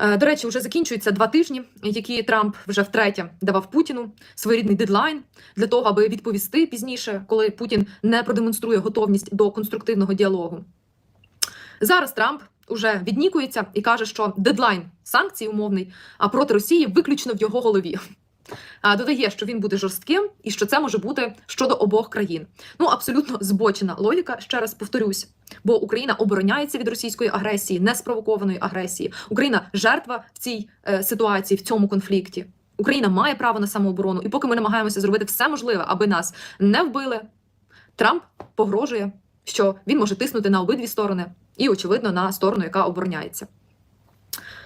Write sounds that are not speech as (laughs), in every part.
Е, До речі, вже закінчуються два тижні, які Трамп вже втретє давав Путіну своєрідний дедлайн для того, аби відповісти пізніше, коли Путін не продемонструє готовність до конструктивного діалогу. Зараз Трамп уже віднікується і каже, що дедлайн санкцій умовний а проти Росії виключно в його голові. А, Додає, що він буде жорстким і що це може бути щодо обох країн. Ну абсолютно збочена логіка. Ще раз повторюсь. Бо Україна обороняється від російської агресії, неспровокованої агресії. Україна жертва в цій е, ситуації, в цьому конфлікті. Україна має право на самооборону, і поки ми намагаємося зробити все можливе, аби нас не вбили. Трамп погрожує, що він може тиснути на обидві сторони, і, очевидно, на сторону, яка обороняється.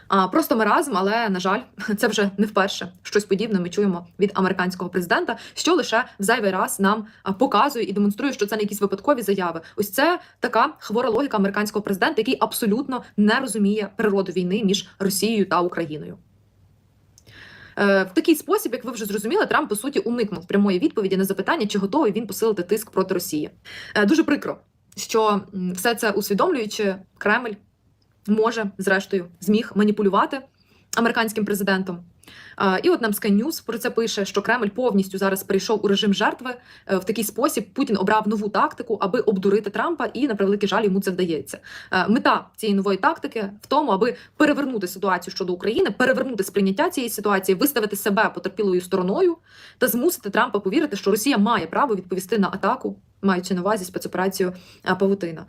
А, просто маразм, але на жаль, (laughs) це вже не вперше. Щось подібне ми чуємо від американського президента, що лише в зайвий раз нам показує і демонструє, що це не якісь випадкові заяви. Ось це така хвора логіка американського президента, який абсолютно не розуміє природу війни між Росією та Україною. Е, В такий спосіб, як ви вже зрозуміли, Трамп по суті уникнув прямої відповіді на запитання, чи готовий він посилити тиск проти Росії. Е, Дуже прикро, що все це усвідомлюючи, Кремль може, зрештою, зміг маніпулювати американським президентом. І от нам Sky News про це пише, що Кремль повністю зараз перейшов у режим жертви. Е, В такий спосіб Путін обрав нову тактику, аби обдурити Трампа, і на превеликий жаль йому це вдається. Е, Мета цієї нової тактики в тому, аби перевернути ситуацію щодо України, перевернути сприйняття цієї ситуації, виставити себе потерпілою стороною та змусити Трампа повірити, що Росія має право відповісти на атаку, маючи на увазі спецоперацію е, Павутина.